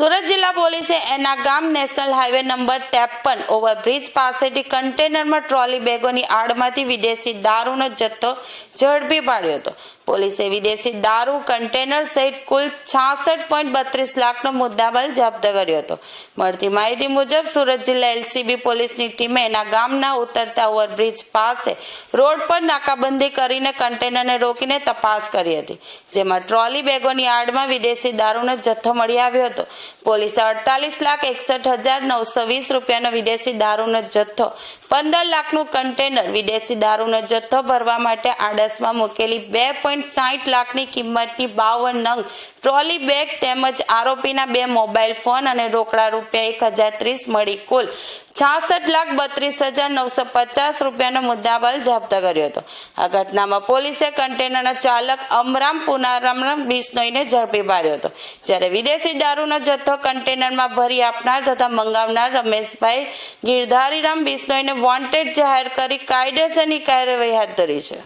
સુરત જિલ્લા પોલીસે એના ગામ નેશનલ હાઈવે નંબર ત્રેપન ઓવરબ્રિજ પાસેથી કન્ટેનરમાં ટ્રોલી બેગોની આડમાંથી વિદેશી દારૂનો જથ્થો ઝડપી પાડ્યો હતો. પોલીસે વિદેશી દારૂ કન્ટેનર સહિત કુલ છાસઠ પોઈન્ટ બત્રીસ લાખનો મુદ્દામાલ જપ્ત કર્યો હતો. મળતી માહિતી મુજબ સુરત જિલ્લા એલસીબી પોલીસની ટીમે એના ગામના ઉતરતા ઓવરબ્રિજ પાસે રોડ પર નાકાબંધી કરીને કન્ટેનરને રોકીને તપાસ કરી હતી, જેમાં ટ્રોલી બેગોની આડમાં વિદેશી દારૂનો જથ્થો મળી આવ્યો હતો. પોલીસે અડતાલીસ લાખ એકસઠ હજાર નવસો વીસ રૂપિયાનો વિદેશી દારૂનો જથ્થો, પંદર લાખનું કન્ટેનર વિદેશી દારૂનો જથ્થો ભરવા માટે આડસમાં મૂકેલી બે પોઈન્ટ સાહીઠ લાખની કિંમતની બાવન નંગ ટ્રોલી બેગ તેમજ આરોપીના બે મોબાઈલ ફોન અને રોકડા રૂપિયા એક હજાર ત્રીસ મળી કુલ છાસઠ લાખ બત્રીસ હજાર નવસો પચાસ રૂપિયાનો મુદ્દામાલ જપ્ત કર્યો હતો. આ ઘટનામાં પોલીસે કન્ટેનરના ચાલક અમરામ પુનારામ બિશ્નોઈને ઝડપી પાડ્યો હતો. જ્યારે વિદેશી દારૂનો જથ્થો કન્ટેનરમાં ભરી આપનાર તથા મંગાવનાર રમેશભાઈ ગીરધારીરામ બિશ્નોઈને વોન્ટેડ જાહેર કરી કાયદેસરની કાર્યવાહી હાથ ધરી છે.